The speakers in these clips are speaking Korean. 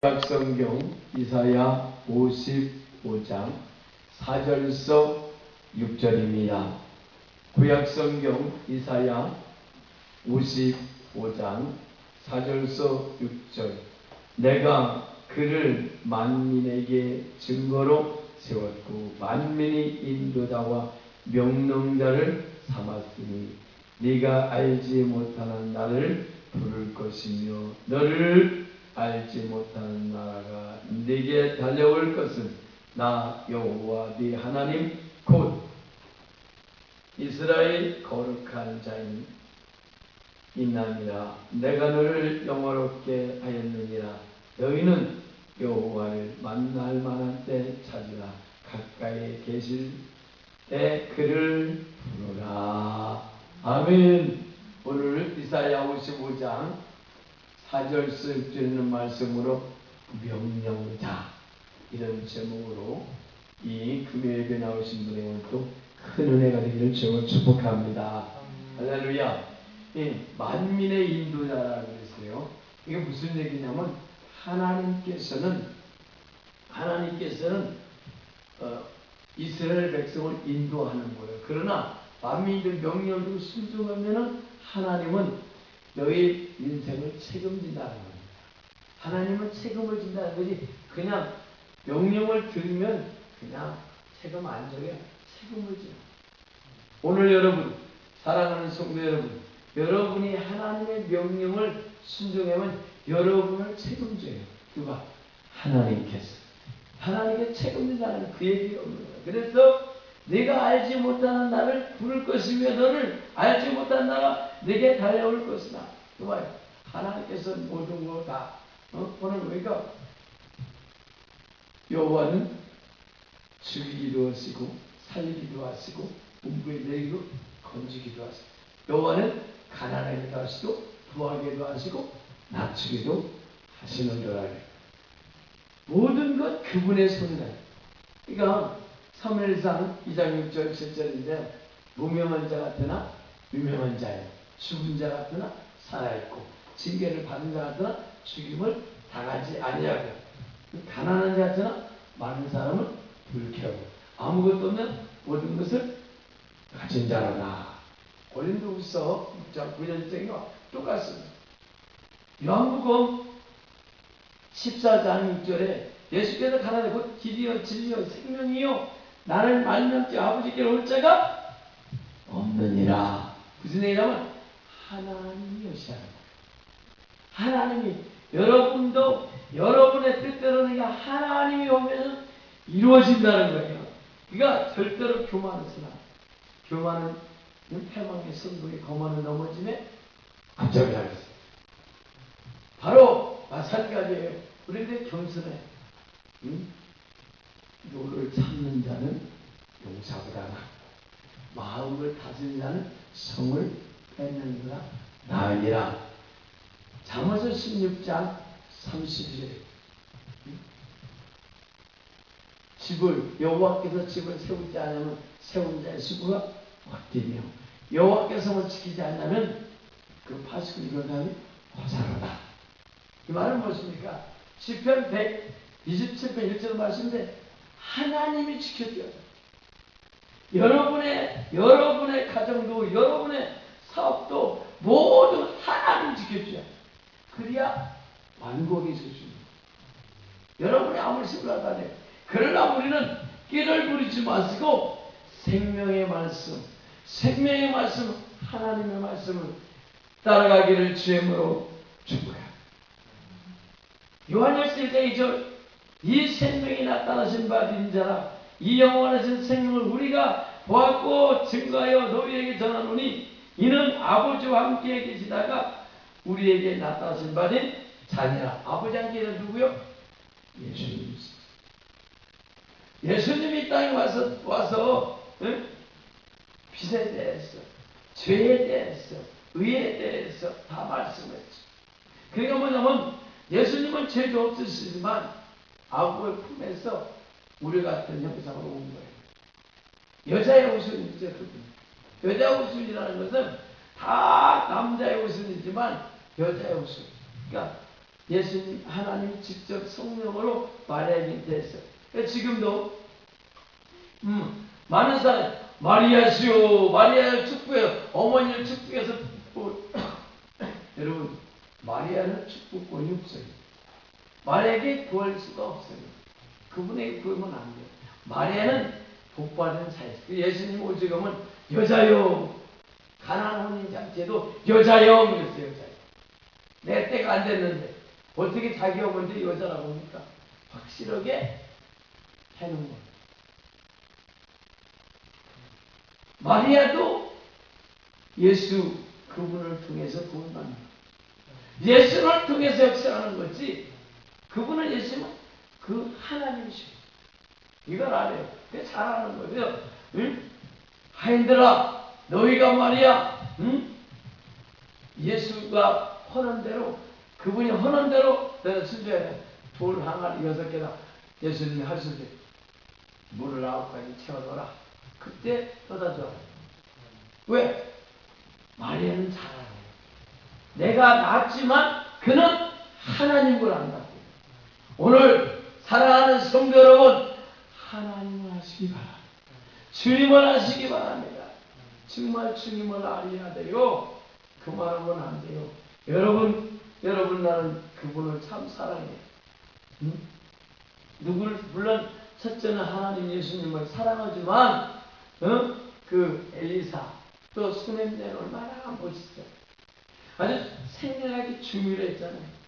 성경 이사야 55장 4절서 6절입니다. 구약성경 이사야 55장 4절서 6절 내가 그를 만민에게 증거로 세웠고 만민이 인도자와 명령자를 삼았으니 네가 알지 못하는 나를 부를 것이며 너를 알지 못하는 나라가 네게 달려올 것은 나 여호와 네 하나님 곧 이스라엘 거룩한 자인 이남이라. 내가 너를 영화롭게 하였느니라. 너희는 여호와를 만날 만한 때 찾으라. 가까이 계실 때 그를 부르라. 아멘. 오늘 이사야 55장 4절서 6절있는 말씀으로 명령자 이런 제목으로 이 금요일에 나오신 분에게는 또큰 은혜가 되기를 주로 축복합니다. 할렐루야. 이 만민의 인도자라고 했어요. 이게 무슨 얘기냐면 하나님께서는 하나님께서는 어, 이스라엘 백성을 인도하는 거예요. 그러나 만민들 명령을 듣고 순종하면은 하나님은 너의 인생을 책임진다는 겁니다. 하나님은 책임을 진다는 거지 그냥 명령을 들으면 그냥 책임 안 져요. 책임을 져. 오늘 여러분 사랑하는 성도 여러분 여러분이 하나님의 명령을 순종하면 여러분을 책임져요. 누가? 하나님께서. 하나님께 책임진다는 그 얘기가 없는 거예요. 그래서 내가 알지 못하는 나를 부를 것이며 너를 알지 못한 나가 내게 달려올 것이다. 그 말, 하나님께서 모든 거다 어? 오늘 우리가 여호와는 죽이기도 하시고 살리기도 하시고 문부에 내기도 건지기도 하시고 여호와는 가난하기도 하시고 부하기도 하시고 낮추기도 하시는도라 모든 것 그분의 손이다. 그러니까 3일상 2장 6절 7절인데 무명한 자 같으나 유명한 자예요. 죽은 자 같으나 살아있고 징계를 받은 자 같으나 죽임을 당하지 아니하고 가난한 자 같으나 많은 사람은 불쾌하고 아무것도 없는 모든 것을 가진 자로다. 고린도후서 6장 9절쟁이와 똑같습니다. 요한복음 14장 6절에 예수께서 가난해 곧 길이요 진리요 생명이요 나를 말면지 아버지께 올 자가 없느니라. 무슨 얘기냐면 하나님이 오시는 하나님이 여러분도 여러분의 뜻대로 그냥 하나님이 오면 이루어진다는 거예요. 그러니까 절대로 교만해서나 교만은 패망의 선불이 거만을 넘어짐에 갑자기 하겠어요. 바로 마찬가지예요. 우리들 겸손해. 응? 노를 참는 자는 용사보다 마음을 다스리는 자는 성을 뺏는 거라 나으니라. 잠언서 16장 30절 집을 여호와께서 집을 세우지 않으면 세운 자의 수고가 헛되며 여호와께서 지키지 않으면 그 파수꾼 이거다니 고사로다. 이 말은 무엇입니까? 시편 127편 1절 말씀인데 하나님이 돼. 여러분의 여러분의 가정도 여러분의 사업도 모두 하나님 지켜줘야 돼. 그래야 완곡이 있습니다. 여러분이 아무리 생각하다네. 그러나 우리는 끼를 부리지 마시고 생명의 말씀, 생명의 말씀, 하나님의 말씀을 따라가기를 주임으로 축복합니다. 요한일서 1장 2절 이 생명이 나타나신 바 인자라 이 영원하신 생명을 우리가 보았고 증거하여 너희에게 전하노니 이는 아버지와 함께 계시다가 우리에게 나타나신 바된 자녀라. 아버지 함께는 누구요? 예수님. 예수님이 땅에 와서 와서 응? 빛에 대해서 죄에 대해서 의에 대해서 다 말씀했죠. 그러니까 뭐냐면 예수님은 죄도 없으시지만 아버의 품에서 우리 같은 형상으로 온 거예요. 여자의 옷은 이제 여자 옷이라는 것은 다 남자의 옷이지만 여자의 옷은 그러니까 예수님 하나님 직접 성령으로 마리아에게 잉태했어요. 그러니까 지금도 음, 많은 사람 마리아시오 마리아를 축복해요. 어머니를 축복해서 뭐, 여러분 마리아는 축복권이 없어요. 마리아에게 구할 수가 없어요. 그분에게 구하면 안 돼요. 마리아는 복받은 자예요. 예수님 오직음은 여자요 가난 혼인 장체도 여자요 그랬어요. 여자요. 내 때가 안 됐는데 어떻게 자기 어머니 여자라고 합니까? 확실하게 해놓은 거예요. 마리아도 예수 그분을 통해서 구원받는 예수를 통해서 역사하는 거지 그분은 예수는 그 하나님이시고 이걸 알아요. 그게 잘하는 거예요. 응? 하인들아 너희가 말이야 응? 예수가 허는 대로 그분이 허는 대로 순종해야 돼. 돌 항아리 여섯 개다. 예수님이 하실 때 물을 아홉 가지 채워넣어라. 그때 떠다 줘. 왜? 마리아는 잘 알아요. 내가 낳았지만 그는 하나님을 안다고. 오늘 사랑하는 성도 여러분, 하나님을 하시기 바랍니다. 주님을 하시기 바랍니다. 정말 주님을 알아야 돼요. 그 말하면 안 돼요. 여러분, 여러분 나는 그분을 참 사랑해요. 응? 누구를, 물론 첫째는 하나님 예수님을 사랑하지만, 어? 그 엘리사, 또 수냄내 얼마나 멋있어요. 아주 생명하기 중요했잖아요.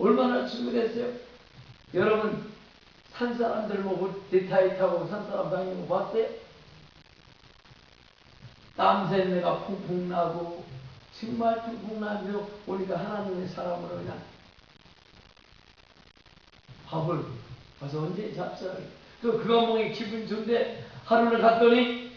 얼마나 중요했어요? 여러분, 산 사람들 뭐 디타이 타고 산 사람 거 봤어요? 땀새내가 퐁퐁 나고 정말 퐁퐁 나고 우리가 하나님의 사람으로 그냥 밥을 가서 언제 또그 감봉이 기분 좋은데 하루를 갔더니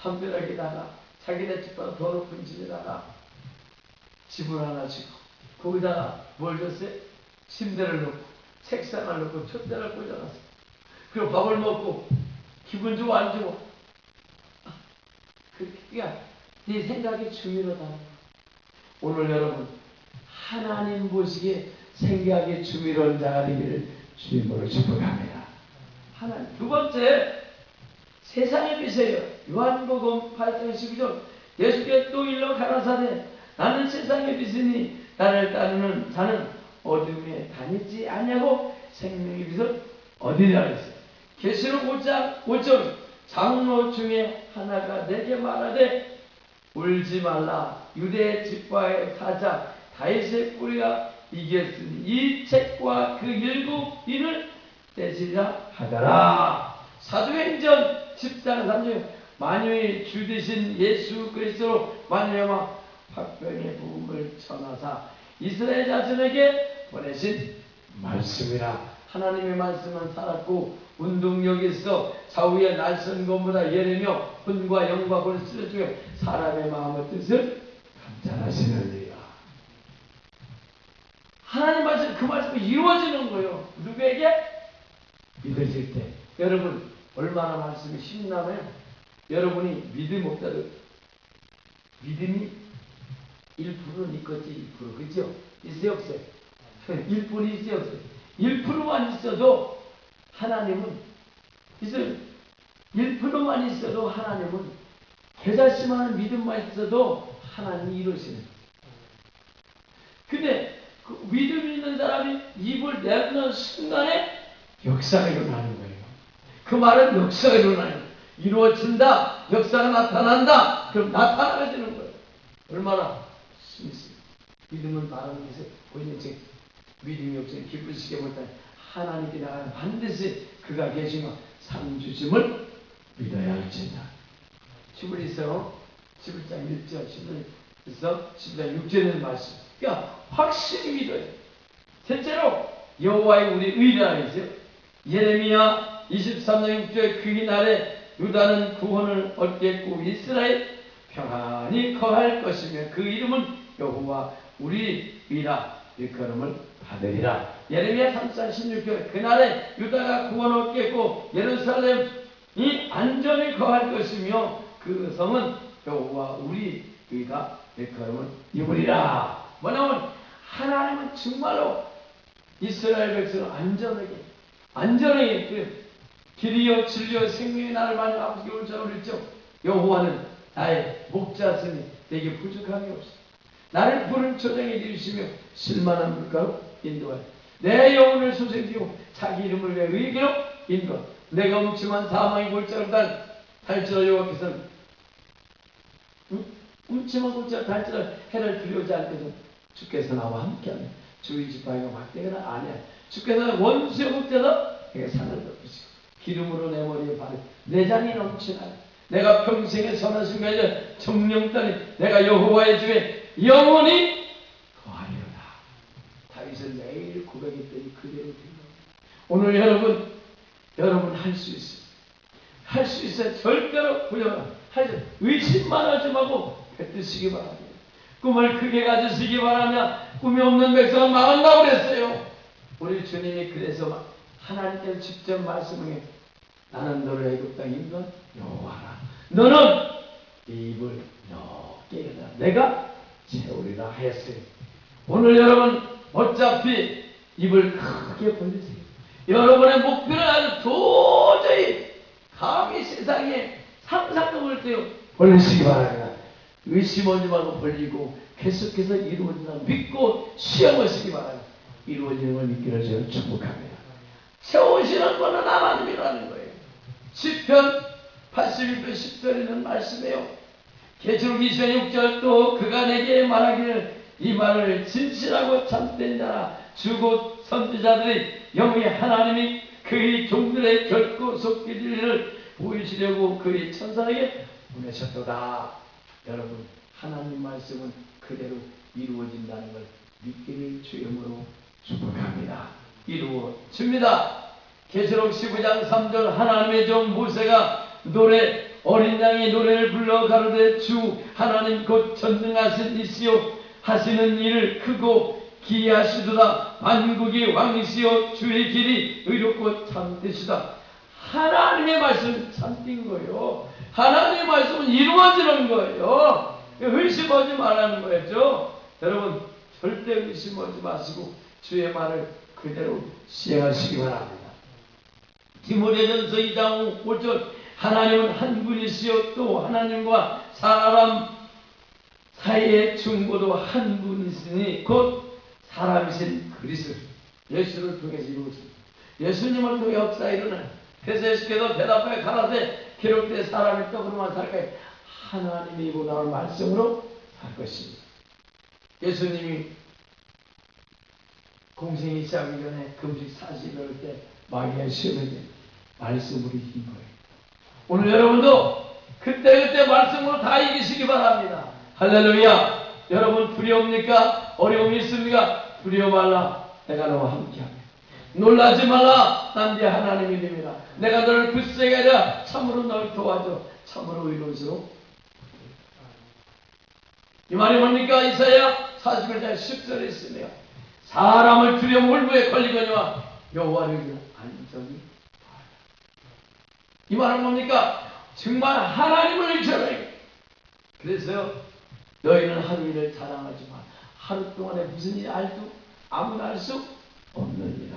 담벼락에다가 자기네 집보다 더 높은 집에다가 집을 하나 지고 거기다가 뭘 줬어요? 침대를 놓고 책상을 놓고 촛대를 꽂아놨어. 그리고 밥을 먹고 기분 좋고 안 좋고 그러니까 네 생각이 중요하다. 오늘 여러분 하나님 보시기에 생각이 중요한 자가 되기를 주님으로 축복합니다. 하나님 두 번째 세상의 빛이에요. 요한복음 8장 12절 예수께서 또 일러 가라사대 나는 세상의 빛이니 나를 따르는 자는 어둠에 다니지 않냐고 생명의 빛을 어디냐 했어요. 계시록 5장 5절 장로 중에 하나가 내게 말하되 울지 말라 유대 집과의 사자 다윗의 뿌리가 이겼으니 이 책과 그 일곱인을 떼시자 하더라. 사도행전 10장 3절 만유의 주 되신 예수 그리스도로 만유마 박병의 부음을 전하사 이스라엘 자손에게 보내신 말씀이라 하나님의 말씀은 살았고 운동력이 있어 좌우의 날선 것보다 예레며 혼과 영과 본을 쓰러주며 사람의 마음의 뜻을 감찰하시느니라 하나님 말씀 그 말씀이 이루어지는 거예요 누구에게? 믿으실 때 여러분 얼마나 말씀이 신나면 여러분이 믿음 없다도 믿음이 1%는 있겠지 1% 그죠? 있어요 없어요? 1% 있어요 없어요? 1%만 있어도 하나님은 있어요 1%만 있어도 하나님은 계좌심하는 믿음만 있어도 하나님이 이루시는 근데 그 믿음 있는 사람이 입을 내는 순간에 역사가 일어나는 거예요. 그 말은 역사가 일어나요. 이루어진다. 역사가 나타난다. 그럼 나타나지는 거예요. 얼마나 스미스. 믿음은 바른 것에 보이는 즉 믿음이 없으면 기쁘시게 못하 하나님께 나가는 반드시 그가 계시며 상 주심을 믿어야 할지다. 시브리서 11장 1절 11에서 11장 6절의 말씀. 그러니까 확실히 믿어요. 셋째로 여호와의 우리 의라는 있어요. 예레미야 23장 6절 그 날에 유다는 구원을 얻겠고 이스라엘 평안히 거할 것이며 그 이름은 여호와 우리 의라 일컬음을 받으리라. 예레미야 3장 16절 그날에 유다가 구원을 얻겠고 예루살렘이 안전히 거할 것이며 그 성은 여호와 우리 의가 일컬음을 입으리라. 뭐냐면 하나님은 정말로 이스라엘 백성은 안전하게 안전하게 그 길이요 진리요 생명의 나를 만약 아버지께 올자 그랬죠. 여호와는 나의 목자스니 내게 부족함이 없어. 나를 푸른 초장에 들이시며 실만한 물가로 인도하여 내 영혼을 소생지고 자기 이름을 위해 의기로 인도하 내가 음침한 사망의 골짜기를 단 달지라 여호와께서는. 응? 음침한 골짜기 달지라 해를 두려우지 않고서 주께서 나와 함께하며 주의 지파이가 막대가 아니야 주께서 원수의 목자다 내가 산을 덮으시고 기름으로 내 머리에 바르 내 잔이 넘치나요 내가 평생에 선하신 가에 정령 따니 내가 여호와의 주에 영원히 거하리로다. 다윗은 매일 고백했더니 그대로 된다. 오늘 여러분, 여러분 할 수 있어요. 할 수 있어요. 절대로 부여하 하지 의심만 하지 말고 뱉으시기 바랍니다. 꿈을 크게 가지시기 바라며 꿈이 없는 백성은 망한다고 그랬어요. 우리 주님이 그래서 하나님께서 직접 말씀해 나는 너를 애굽 땅 인도 여호와라. 너는 입을 넓게 열라. 내가 채우리라 하였어요. 오늘 여러분 어차피 입을 크게 벌리세요. 여러분의 목표는 아주 도저히 감히 세상에 상상도 못해요. 벌리시기 바랍니다. 의심하지 말고 벌리고 계속해서 이루어진다 믿고 시험하시기 바랍니다. 이루어지는 걸 믿기를 저는 축복합니다. 세우시는 거는 하나님이라는 거예요. 10편 81편 10절에는 말씀해요. 계시록 2편 6절 또 그가 내게 말하기를 이 말을 진실하고 참된 자라 주고 선지자들이 영의 하나님이 그의 종들의 결코 속기질 일을 보이시려고 그의 천사에게 보내셨도다. 여러분 하나님 말씀은 그대로 이루어진다는 걸 믿기를 주임으로 축복합니다. 이루어집니다. 계시록 15장 3절 하나님의 종 모세가 노래 어린 양이 노래를 불러 가로되 주 하나님 곧 전능하신 이시요 하시는 일을 크고 기이하시도다. 만국이 왕이시요 주의 길이 의롭고 참되시다. 하나님의 말씀 참된 거예요. 하나님의 말씀은 이루어지는 거예요. 의심하지 말라는 거였죠. 여러분 절대 의심하지 마시고 주의 말을 그대로 시행하시기 바랍니다. 디모데전서 2장 5절 하나님은 한 분이시요 또 하나님과 사람 사이의 중보도 한 분이시니 곧 사람이신 그리스도 예수를 통해서 이루어집니다. 예수님을 통해 역사 일어나 그래서 예수께서 대답하여 가라되 기록된 사람이 떡으로만 살까요? 하나님이 이고 나올 말씀으로 살 것입니다. 예수님이 공생이 시작하기 전에 금식 40일 때 마귀의 시험에 말씀으로 이긴 거예요. 오늘 여러분도 그때그때 말씀으로 다 이기시기 바랍니다. 할렐루야. 여러분 두려웁니까? 어려움이 있습니까? 두려워 말라. 내가 너와 함께하며. 놀라지 말라. 난 네 하나님이 됩니다. 내가 너를 굳세게 하라. 참으로 너를 도와줘. 참으로 의로우시로. 이 말이 뭡니까? 이사야 41장 10절에 있으며 사람을 두려움 홀부에 걸리거니와 여호와를 안정이 이 말은 뭡니까? 정말 하나님을 의존해. 그래서 너희는 하루 일을 자랑하지만 하루 동안에 무슨 일이 알도 아무나 알 수 없느니라.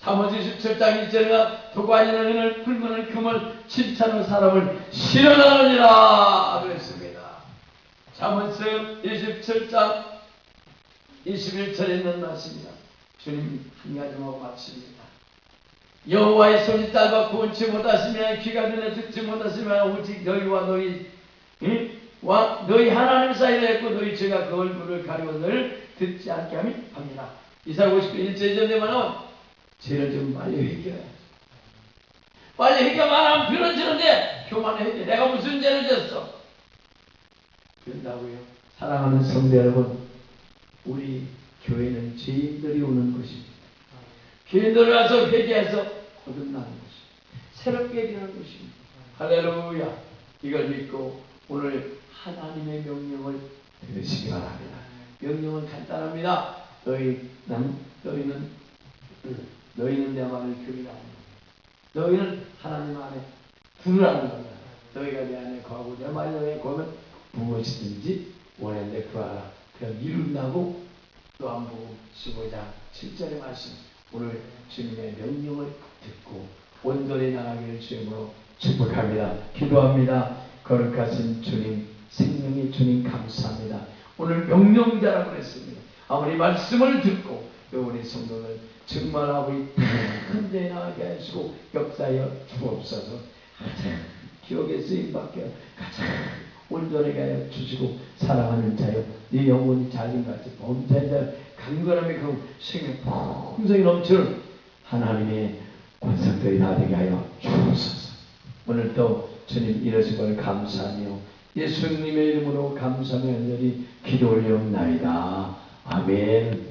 사모지 17장 1절에 도관이는 은을 풀문을 금을 칭찬하는 사람을 실현하느니라 그랬습니다. 자문서 27장 21절에 있는 말씀입니다. 주님 한 가지만 마칩니다. 여호와의 손이 짧아 구원치 못하시며 귀가 눈에 듣지 못하시며 오직 너희와 너희 응? 와 너희 하나님 사이에 있고 너희 죄가 그 얼굴을 가리고 늘 듣지 않게 합니다. 이사야 59 1절 전에만은 죄를 좀 빨리 회개해. 빨리 회개만 하면 변해지는데 교만해 돼. 내가 무슨 죄를 졌어? 된다고요. 사랑하는 성도 여러분, 우리 교회는 죄인들이 오는 것입니다. 와서 회개해서 거듭나는 것입니다. 새롭게 되는 것입니다. 할렐루야. 이걸 믿고 오늘 하나님의 명령을 들으시기 바랍니다. 명령은 간단합니다. 너희, 난, 너희는, 너희는 내 말을 교리라 너희는 하나님 안에 부르라는 겁니다. 너희가 내 안에 거하고 내 말이 너희에 거하면 무엇이든지 원하는데 구하라. 그럼 이룬다고 또한 번 15장 7절의 말씀 오늘 주님의 명령을 듣고 온전히 나가기를 주임으로 축복합니다. 기도합니다. 거룩하신 주님, 생명의 주님 감사합니다. 오늘 명령자라고 했습니다. 아버지 말씀을 듣고 또 우리 성도를 정말 아버지 큰데 나가게 하시고 역사여 주옵소서 가장 기억에 쓰임받게 가장 온전하게 하여 주시고 사랑하는 자여 네 영혼이 잘림같이 범죄자 강건함이 그 생명 풍성이 넘치는 하나님의 권석들이 다 되게 하여 주옵소서. 오늘도 주님 이러신 걸 감사하며 예수님의 이름으로 감사하며 열렬히 기도 올리옵나이다. 아멘